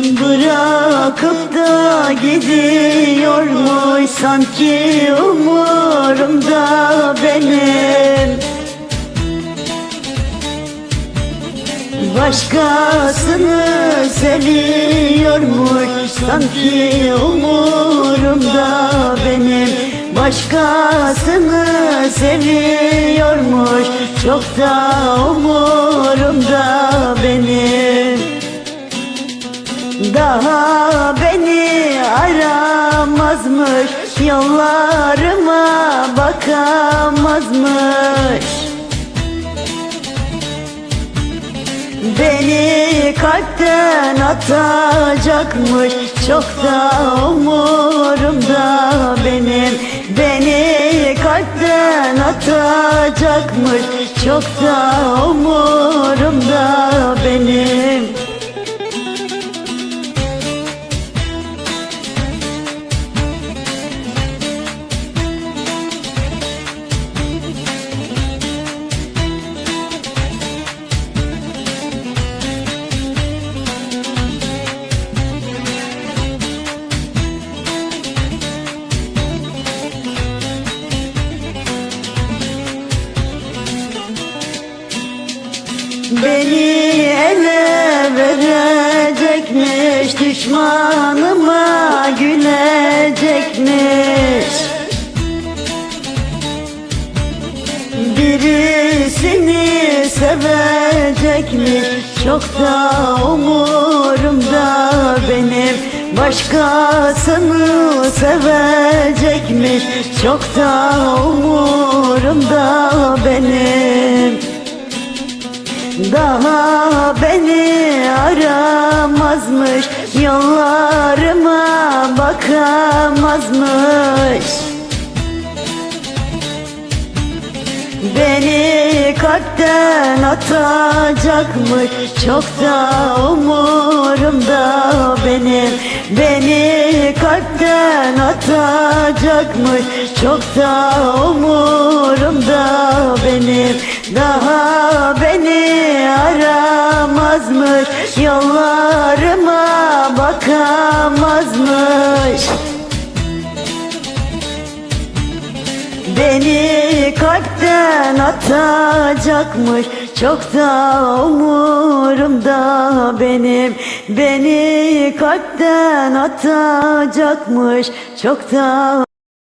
Bırakıp da gidiyormuş sanki umurumda benim. Başkasını seviyormuş sanki umurumda benim. Başkasını seviyormuş çok da umurumda daha beni aramazmış Yollarıma bakamazmış. Beni kalpten atacakmış Çok da umurumda benim. Beni kalpten atacakmış Çok da umurumda benim Beni ele verecekmiş Düşmanıma gülecekmiş. Birisini sevecekmiş Çok da umurumda benim. Başkasını sevecekmiş Çok da umurumda benim daha beni aramazmış Yollarıma bakamazmış. Beni kalpten atacakmış Çok da umurumda benim. Beni kalpten atacakmış Çok da umurumda benim. Daha aramazmış Yollarıma bakamazmış. Beni kalpten atacakmış Çok da umurumda benim. Beni kalpten atacakmış Çok da